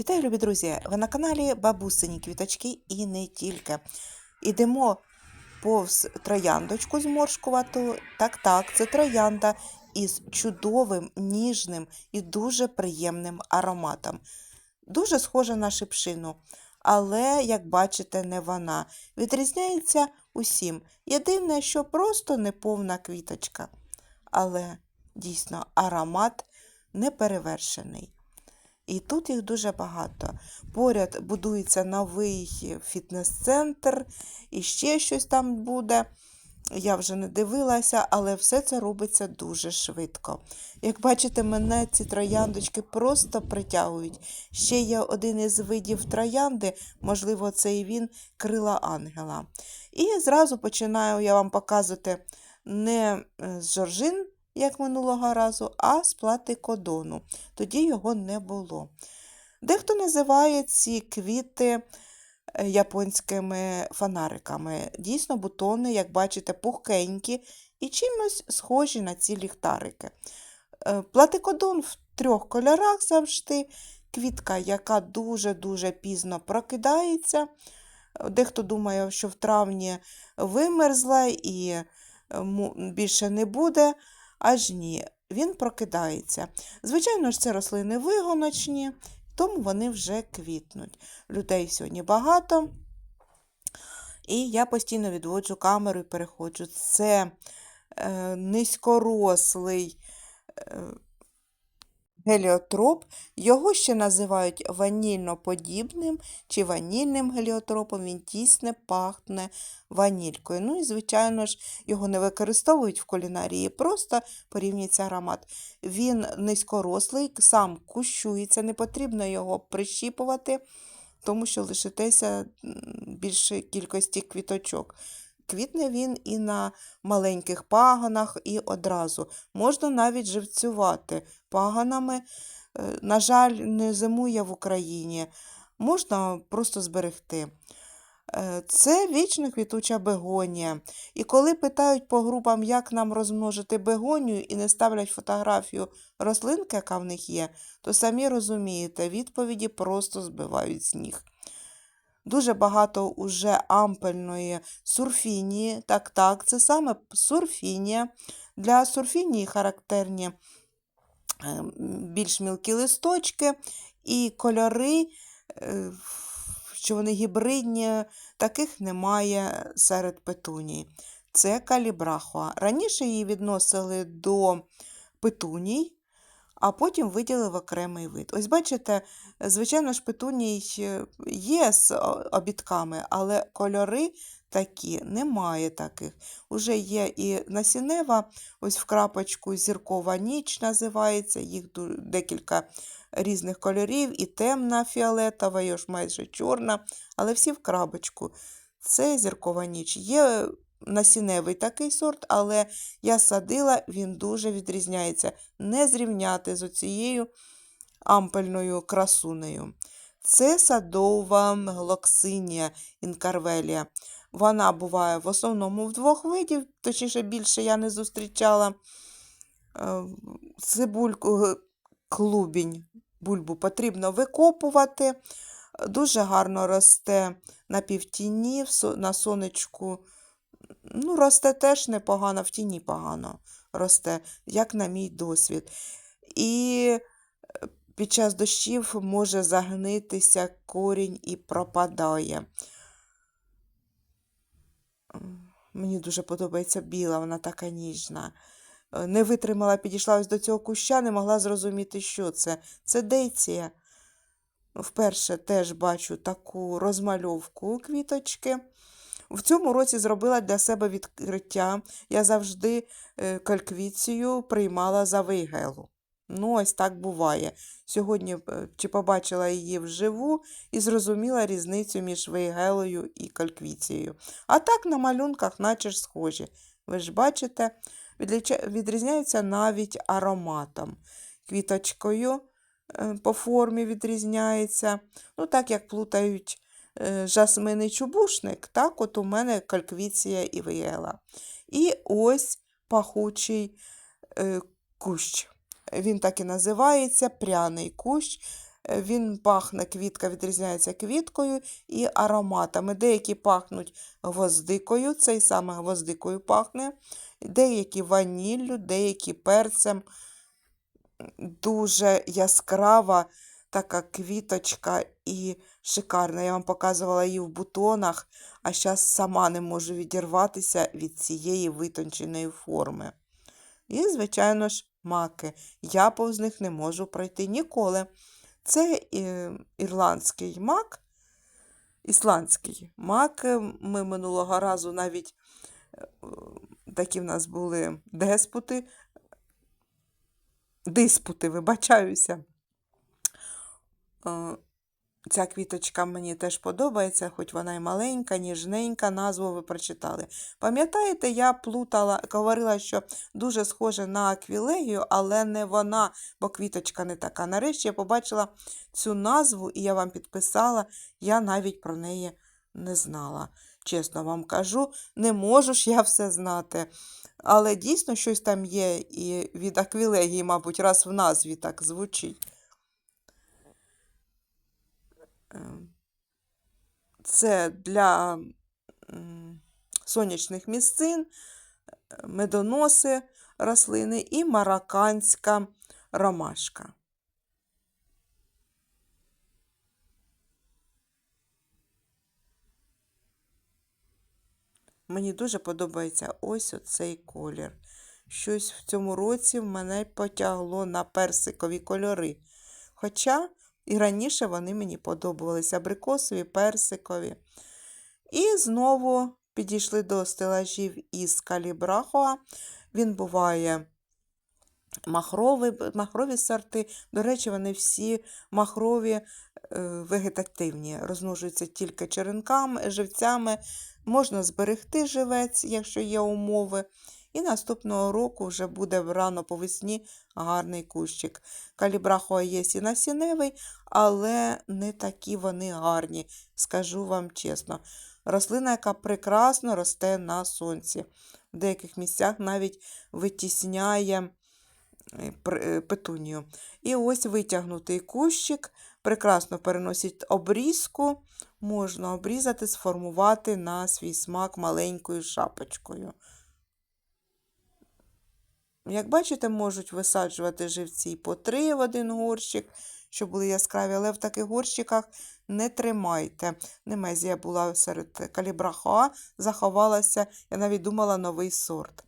Вітаю, любі друзі! Ви на каналі Бабусині Квіточки і не тільки. Ідемо повз трояндочку зморшкувату. Так, так, це троянда із чудовим, ніжним і дуже приємним ароматом. Дуже схожа на шипшину, але, як бачите, не вона. Відрізняється усім. Єдине, що просто неповна квіточка. Але дійсно аромат неперевершений. І тут їх дуже багато. Поряд будується новий фітнес-центр, і ще щось там буде. Я вже не дивилася, але все це робиться дуже швидко. Як бачите, мене ці трояндочки просто притягують. Ще є один із видів троянди, можливо, це і він крила ангела. І зразу починаю я вам показувати не е, з жоржин, як минулого разу, а з плати кодону. Тоді його не було. Дехто називає ці квіти е, японськими фонариками. Дійсно, бутони, як бачите, пухкенькі і чимось схожі на ці ліхтарики. Е, Платикодон в трьох кольорах завжди. Квітка, яка дуже-дуже пізно прокидається. Дехто думає, що в травні вимерзла і е, більше не буде. Аж ні, він прокидається. Звичайно ж, це рослини вигоночні, тому вони вже квітнуть. Людей сьогодні багато. І я постійно відводжу камеру і переходжу. Це е, низькорослий е, геліотроп. Його ще називають ванільноподібним чи ванільним геліотропом. Він тісне пахне ванількою. Ну і, звичайно ж, його не використовують в кулінарії, просто порівнюється аромат. Він низькорослий, сам кущується, не потрібно його прищіпувати, тому що лишитеся м, більшої кількості квіточок. Квітне він і на маленьких пагонах, і одразу. Можна навіть живцювати пагонами. Е, На жаль, не зимує в Україні. Можна просто зберегти. Е, Це вічно квітуча бегонія. І коли питають по групам, як нам розмножити бегонію, і не ставлять фотографію рослинки, яка в них є, то самі розумієте, відповіді просто збивають з ніг. Дуже багато уже ампельної сурфінії. Так, так, це саме сурфінія. Для сурфінії характерні е, більш мілкі листочки і кольори, е, що вони гібридні, таких немає серед петуній. Це калібрахуа. Раніше її відносили до петуній, а потім виділили в окремий вид. Ось бачите, звичайно ж, петуній е, є з обідками, але кольори такі немає таких. Уже є і насінева, ось в крапочку зіркова ніч називається, їх декілька різних кольорів, і темна фіолетова, і ось майже чорна, але всі в крапочку. Це зіркова ніч. Є насінневий такий сорт, але я садила, він дуже відрізняється. Не зрівняти з оцією ампельною красунею. Це садова глоксинія інкарвелія. Вона буває в основному в двох видів, точніше більше я не зустрічала. Е, Цибульку, клубінь, бульбу потрібно викопувати. Дуже гарно росте на півтіні, на сонечку. Ну, росте теж непогано, в тіні погано росте, як на мій досвід. І е, під час дощів може загнитися корінь і пропадає. Мені дуже подобається біла, вона така ніжна. Е, Не витримала, підійшла ось до цього куща, не могла зрозуміти, що це. Це дейція. Вперше теж бачу таку розмальовку квіточки. В цьому році зробила для себе відкриття. Я завжди е, кальквіцію приймала за вейгелу. Ну, ось так буває. Сьогодні е, чи побачила її вживу і зрозуміла різницю між вейгелою і кальквіцією. А так на малюнках наче ж схожі. Ви ж бачите, відрізняються навіть ароматом. Квіточкою е, по формі відрізняється. Ну, так як плутають е, жасмин і чубушник, так от у мене кальквіція і виєла. І ось пахучий е, кущ. Він так і називається пряний кущ. Він пахне, квітка відрізняється квіткою і ароматами. Деякі пахнуть гвоздикою, цей саме гвоздикою пахне, деякі ваніллю, деякі перцем. Дуже яскрава така квіточка і шикарна. Я вам показувала її в бутонах, а зараз сама не можу відірватися від цієї витонченої форми. І, звичайно ж, маки. Я повз них не можу пройти ніколи. Це е, ірландський мак, ісландський мак. Ми минулого разу навіть е, такі в нас були деспути, диспути, вибачаюся. Е, Ця квіточка мені теж подобається, хоч вона і маленька, ніжненька, назву ви прочитали. Пам'ятаєте, я плутала, говорила, що дуже схоже на аквілегію, але не вона, бо квіточка не така. Нарешті я побачила цю назву і я вам підписала, я навіть про неї не знала. Чесно вам кажу, не можу ж я все знати. Але дійсно щось там є і від аквілегії, мабуть, раз в назві так звучить. Ем, Це для сонячних місцин, е, медоноси рослини і марокканська ромашка. Мені дуже подобається ось оцей колір. Щось в цьому році в мене потягло на персикові кольори. Хоча і раніше вони мені подобалися абрикосові, персикові. І знову підійшли до стелажів із калібрахоа. Він буває махровий, махрові сорти. До речі, вони всі махрові е, вегетативні, розмножуються тільки черенками, живцями. Можна зберегти живець, якщо є умови. І наступного року вже буде рано по весні гарний кущик. Калібрахоа є і насінневий, але не такі вони гарні, скажу вам чесно. Рослина, яка прекрасно росте на сонці. В деяких місцях навіть витісняє е, е, петунію. І ось витягнутий кущик прекрасно переносить обрізку. Можна обрізати, сформувати на свій смак маленькою шапочкою. Як бачите, можуть висаджувати живці по три в один горщик, щоб були яскраві, але в таких горщиках не тримайте. Немезія була серед калібрахоа, заховалася, я навіть думала новий сорт.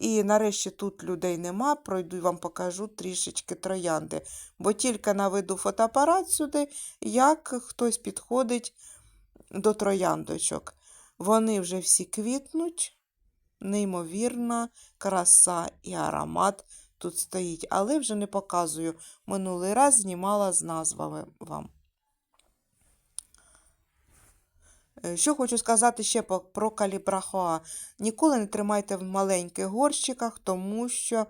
І нарешті тут людей нема, пройду і вам покажу трішечки троянди. Бо тільки наведу фотоапарат сюди, як хтось підходить до трояндочок. Вони вже всі квітнуть, неймовірна краса і аромат тут стоїть, але вже не показую. Минулий раз знімала з назвами вам. Е, Що хочу сказати ще про калібрахоа. Ніколи не тримайте в маленьких горщиках, тому що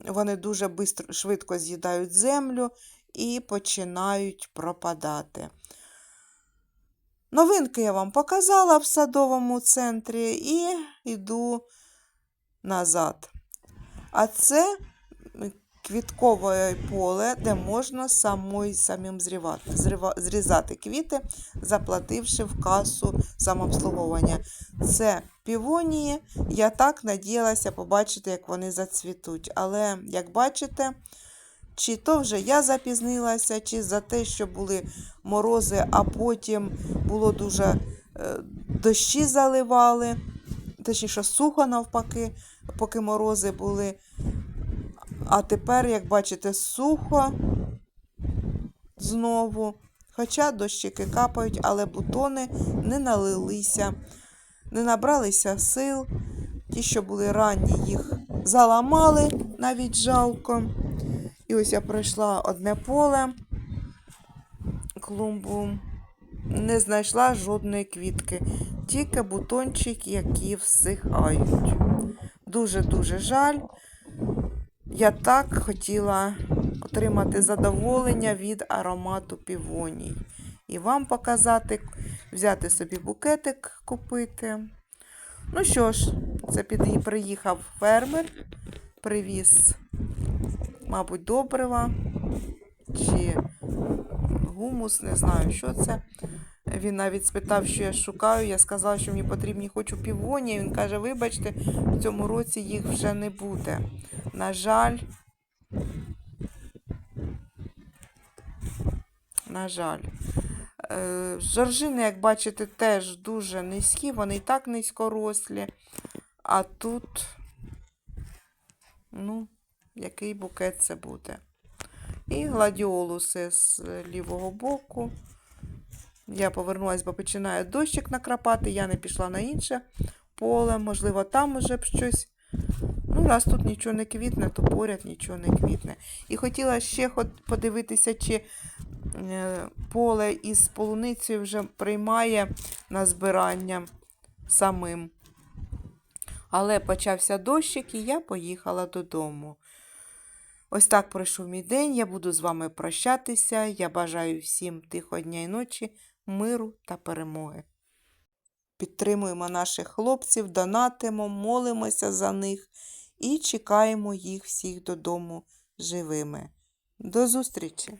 вони дуже швидко з'їдають землю і починають пропадати. Новинки я вам показала в садовому центрі і йду назад. А це квіткове поле, де можна самой, самим зрівати, зрізати квіти, заплативши в касу самообслуговування. Це півонії. Я так надіялася побачити, як вони зацвітуть. Але, як бачите, чи то вже я запізнилася, чи за те, що були морози, а потім було дуже е, дощі заливали, точніше, сухо навпаки, поки морози були. А тепер, як бачите, сухо знову. Хоча дощики капають, але бутони не налилися, не набралися сил. Ті, що були ранні, їх заламали, навіть жалко. І ось я пройшла одне поле, клумбу, не знайшла жодної квітки, тільки бутончик, які всихають. Дуже-дуже жаль. Я так хотіла отримати задоволення від аромату півоній. І вам показати, взяти собі букетик купити. Ну що ж, це під... приїхав фермер, привіз, мабуть, добрива чи гумус, не знаю, що це. Він навіть спитав, що я шукаю. Я сказала, що мені потрібні хочу півоні. Він каже: вибачте, в цьому році їх вже не буде. На жаль, на жаль. Е, Жоржини, як бачите, теж дуже низькі, вони і так низькорослі. А тут, ну, який букет це буде. І гладіолуси з лівого боку. Я повернулася, бо починає дощик накрапати. Я не пішла на інше поле. Можливо, там уже б щось. Ну, раз тут нічого не квітне, то поряд нічого не квітне. І хотіла ще подивитися, чи е, поле із полуницею вже приймає на збирання самим. Але почався дощик, і я поїхала додому. Ось так пройшов мій день. Я буду з вами прощатися. Я бажаю всім тихого дня і ночі, миру та перемоги. Підтримуємо наших хлопців, донатимо, молимося за них і чекаємо їх всіх додому живими. До зустрічі!